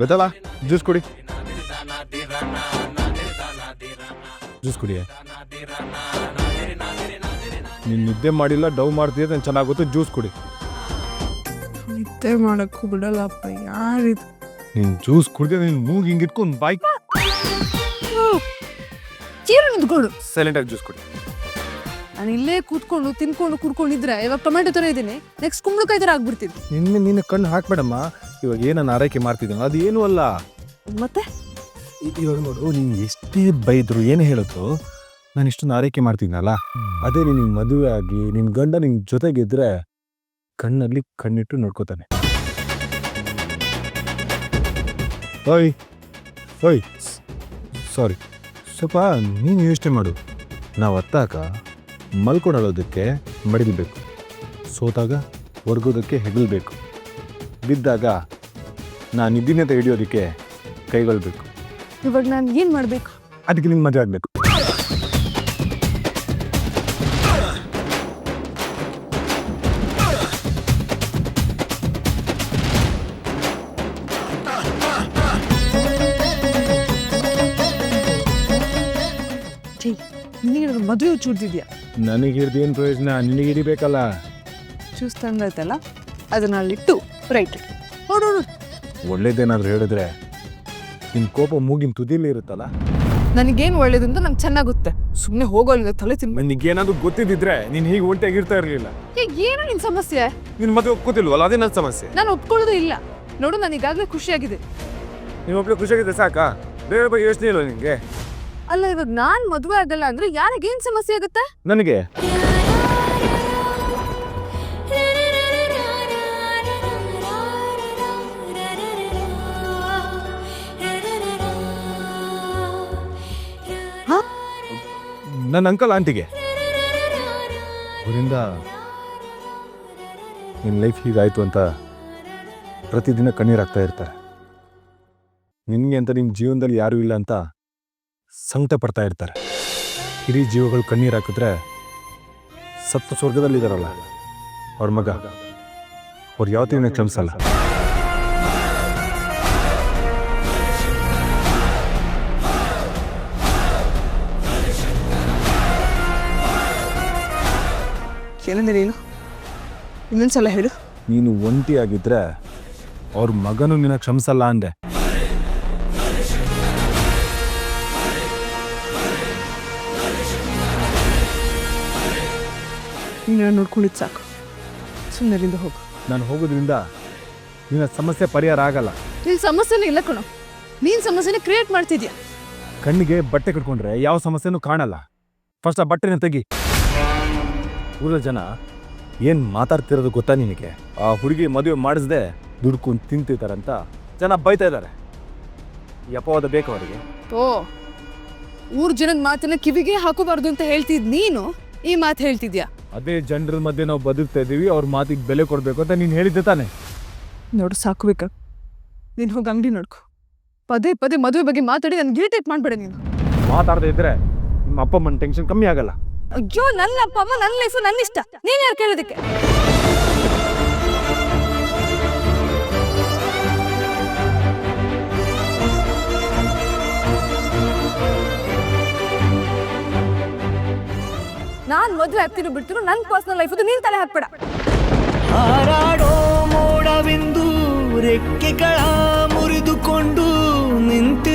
ಬೆತ್ತಲ್ಲ juice ಕುಡಿ. Juice ಕುಡಿ ನೀನು ನಿದ್ದೆ ಮಾಡಿಲ್ಲ ಡವ್ ಮಾಡ್ತೀಯ ನಾನು ಚೆನ್ನಾಗುತ್ತೆ ಗೊತ್ತು ಜ್ಯೂಸ್ ಕುಡಿ. ನಿದ್ದೆ ಮಾಡಕ್ಕೂ ಬಿಡಲ್ಲಪ್ಪ ಯಾರಿದು? ನೀನು ಜ್ಯೂಸ್ ಕುಡಿದೆ ನೀನು ಮೂಗ್ ಹಿಂಗೆ ಇಟ್ಕೊಂಡು ಬಾಯ್ ಚೀರ ನಿಂತ್ಕೊಂಡು ಸೈಲೆಂಟಾಗಿ ಜ್ಯೂಸ್ ಕುಡಿ. ನಾನು ಇಲ್ಲೇ ಕೂತ್ಕೊಂಡು ತಿನ್ಕೊಂಡು ಕುಡ್ಕೊಂಡಿದ್ರೆ ಇವಾಗ ಟೊಮೆಟೊ ಥರ ಇದ್ದೀನಿ. ನೆಕ್ಸ್ಟ್ ಕುಂಬಳಕಾಯಿ ಥರ ಆಗ್ಬಿಡ್ತೀನಿ. ನಿನ್ನೆ ನಿನ್ನ ಕಣ್ಣು ಹಾಕ್ಬೇಡಮ್ಮ. ಇವಾಗ ಏನನ್ನ ಆರೈಕೆ ಮಾಡ್ತಿದ್ದೀನಿ ಅದು ಏನೂ ಅಲ್ಲ. ಮತ್ತೆ? ಇ- ಇವಾಗ ನೋಡು ನೀನು ಎಷ್ಟೇ ಬೈದ್ರು ಏನು ಹೇಳುತ್ತೋ ನಾನು ಇಷ್ಟೊಂದು ಆರೈಕೆ ಮಾಡ್ತಿದ್ನಲ್ಲ ಅದೇ ನೀನು ಮದುವೆ ಆಗಿ ನಿನ್ನ ಗಂಡ ನಿನ್ನ ಜೊತೆಗಿದ್ರೆ ಕಣ್ಣಲ್ಲಿ ಕಣ್ಣಿಟ್ಟು ನೋಡ್ಕೋತಾನೆ. ಓಯ್ ಓಯ್ ಸಾರಿ. ಸ್ವಲ್ಪ ನೀನು ಯೋಚನೆ ಮಾಡು. ನಾವು ಹತ್ತಾಗ ಮಲ್ಕೊಂಡೋದಕ್ಕೆ ಮಡಿಲ್ಬೇಕು. ಸೋತಾಗ ಒರ್ಗೋದಕ್ಕೆ ಹೆಗಲ್ಬೇಕು. ಬಿದ್ದಾಗ ನಾನು ಅಂತ ಹಿಡಿಯೋದಕ್ಕೆ ಕೈಗೊಳ್ಬೇಕು. ಇವಾಗ ನಾನು ಏನು ಮಾಡಬೇಕು? ಅದಕ್ಕೆ ನಿಂಗೆ ಮದುವೆ ಆಗಬೇಕು. ನಿನಗೆ ಮದುವೆ ಚೂಡ್ತಿದ್ಯಾ ನನಗೆ ಹಿಡ್ದೇನು ಪ್ರಯೋಜನ? ನಿನಗೆ ಹಿಡಿಬೇಕಲ್ಲ? ಜ್ಯೂಸ್ ತಂದೈತಲ್ಲ ಅದನ್ನ ಅಲ್ಲಿಟ್ಟು ರೈಟ್. ನೋಡು ನೋಡು. ಒಳ್ಳೇದೇನಾದ್ರೂ ಹೇಳಿದ್ರೆ ನಿನ್ನ ಕೋಪ ಮೂಗಿನ ತುದಿಲಿ ಇರುತ್ತಲ್ಲ? ನನಗೇನು ಒಳ್ಳೇದು ಅಂತ ನಂಗೆ ಚೆನ್ನಾಗಿ ಗೊತ್ತೆ ಸುಮ್ಮನೆ ಹೋಗೋಲ್ಲ ತಲೆ ತಿನ್ ನಿನಗೇನಾದ್ರೂ ಗೊತ್ತಿದ್ದಿದ್ರೆ ನೀನು ಹೀಗೆ ಒಂಟಿಯಾಗಿರ್ತಾ ಇರಲಿಲ್ಲ. ಏನು ನಿನ್ನ ಸಮಸ್ಯೆ? ನಿನ್ನ ಮದುವೆ ಒಪ್ಕೋತಿಲ್ವಲ್ಲ ಅದೇ ನನ್ನ ಸಮಸ್ಯೆ. ನಾನು ಒಪ್ಕೊಳ್ಳೋದು ಇಲ್ಲ. ನೋಡು ನಾನು ಈಗಾಗಲೇ ಖುಷಿಯಾಗಿದೆ ನೀನು ಒಬ್ಬಳು ಖುಷಿಯಾಗಿದ್ದೆ ಸಾಕಾ? ಬೇರೆ ಬಗ್ಗೆ ಯೋಚನೆ ಇಲ್ಲ ನಿನಗೆ. ಅಲ್ಲ ಇವಾಗ ನಾನ್ ಮದುವೆ ಆಗಲ್ಲ ಅಂದ್ರೆ ಯಾರಿಗೇನ್ ಸಮಸ್ಯೆ ಆಗುತ್ತೆ? ನನಗೆ? ನನ್ನ ಅಂಕಲ್ ಆಂಟಿಗೆ ಅವರಿಂದ ನಿನ್ನ ಲೈಫ್ ಹೀಗಾಯ್ತು ಅಂತ ಪ್ರತಿದಿನ ಕಣ್ಣೀರಾಗ್ತಾ ಇರ್ತಾರೆ. ನಿನಗೆ ಅಂತ ನಿಮ್ಮ ಜೀವನದಲ್ಲಿ ಯಾರೂ ಇಲ್ಲ ಅಂತ ಸಂಕಟ ಪಡ್ತಾ ಇರ್ತಾರೆ. ಹಿರಿ ಜೀವಗಳು ಕಣ್ಣೀರು ಹಾಕಿದ್ರೆ ಸಪ್ತ ಸ್ವರ್ಗದಲ್ಲಿದ್ದಾರಲ್ಲ ಅವ್ರ ಮಗ ಅವ್ರು ಯಾವತ್ತೂ ಕ್ಷಮಿಸಲ್ಲ. ಏನಂದ್ರೆ ನೀನು? ಇನ್ನೊಂದ್ಸಲ ಹೇಳು. ನೀನು ಒಂಟಿಯಾಗಿದ್ರೆ ಅವ್ರ ಮಗನು ನಿನ್ನ ಕ್ಷಮಿಸಲ್ಲ ಅಂದೆ. ನೀನು ನೋಡ್ಕೊಂಡಿದ್ದು ಸಾಕು? ಸುಮ್ಮನೆ ಅಲ್ಲಿಂದ ಹೋಗು. ನಾನು ಹೋಗೋದ್ರಿಂದ ನಿನ್ನ ಸಮಸ್ಯೆ ಪರಿಹಾರ ಆಗಲ್ಲ. ನಿನ್ನ ಸಮಸ್ಯೆನೇ ಇಲ್ಲ ಕಣೋ. ನೀನು ಸಮಸ್ಯೆನ ಕ್ರಿಯೇಟ್ ಮಾಡ್ತಿದ್ಯಾ? ಕಣ್ಣಿಗೆ ಬಟ್ಟೆ ಕಟ್ಕೊಂಡ್ರೆ ಯಾವ ಸಮಸ್ಯೆನೂ ಕಾಣಲ್ಲ. ಫಸ್ಟ್ ಆ ಬಟ್ಟೆನ ತೆಗಿ. ಊರ ಜನ ಏನು ಮಾತಾಡ್ತಿರೋದು ಗೊತ್ತಾ ನಿನಗೆ? ಆ ಹುಡುಗಿ ಮದುವೆ ಮಾಡಿಸ್ದೆ ದುಡ್ಕೊಂಡು ತಿಂತಿದ್ದಾರಂತ ಜನ ಬೈತಾ ಇದ್ದಾರೆ ಈ ಅಪವಾದ ಬೇಕು ಅವರಿಗೆ. ಓ ಊರ್ ಜನದ ಮಾತನ್ನ ಕಿವಿಗೆ ಹಾಕೋಬಾರ್ದು ಅಂತ ಹೇಳ್ತಿದ್ ನೀನು? ಈ ಮಾತು ಹೇಳ್ತಿದ್ಯಾ? ಅದೇ ಜನರ ಮಧ್ಯೆ ನಾವು ಬದುಕ್ತಾ ಇದ್ದೀವಿ ಅವ್ರ ಮಾತಿಗೆ ಬೆಲೆ ಕೊಡಬೇಕು ಅಂತ ನೀನು ಹೇಳಿದ್ದೆ ತಾನೆ. ನೋಡು ಸಾಕು ಬೇಕಾ ನೀನು ಹೋಗಿ ಅಂಗಡಿ ನೋಡ್ಕೊ. ಪದೇ ಪದೇ ಮದುವೆ ಬಗ್ಗೆ ಮಾತಾಡಿ ನನ್ಗೆ ಇರಿಟೇಟ್ ಮಾಡಬೇಡ ನೀನು. ಮಾತಾಡದೇ ಇದ್ರೆ ನಿಮ್ಮ ಅಪ್ಪ ಅಮ್ಮನ ಟೆನ್ಷನ್ ಕಮ್ಮಿ ಆಗಲ್ಲ. ಅಯ್ಯೋ ನನ್ನ ಅಪ್ಪ ಅಮ್ಮ ನನ್ನ ಲೈಫು ನನ್ನ ಇಷ್ಟ ನೀನು ಯಾರು ಕೇಳೋದಕ್ಕೆ? ಮದುವೆ ಆಗ್ತಿರೋ ಬಿಡ್ತಿರೋ ನನ್ನ ಪರ್ಸನಲ್ ಲೈಫ್ ಅದು ನೀನ್ ತಲೆ ಹಾಕ್ಬೇಡ. ಹಾರಾಡೋ ಮೋಡವೆಂದು ರೆಕ್ಕೆಗಳ ಮುರಿದುಕೊಂಡು ನಿಂತಿದೆ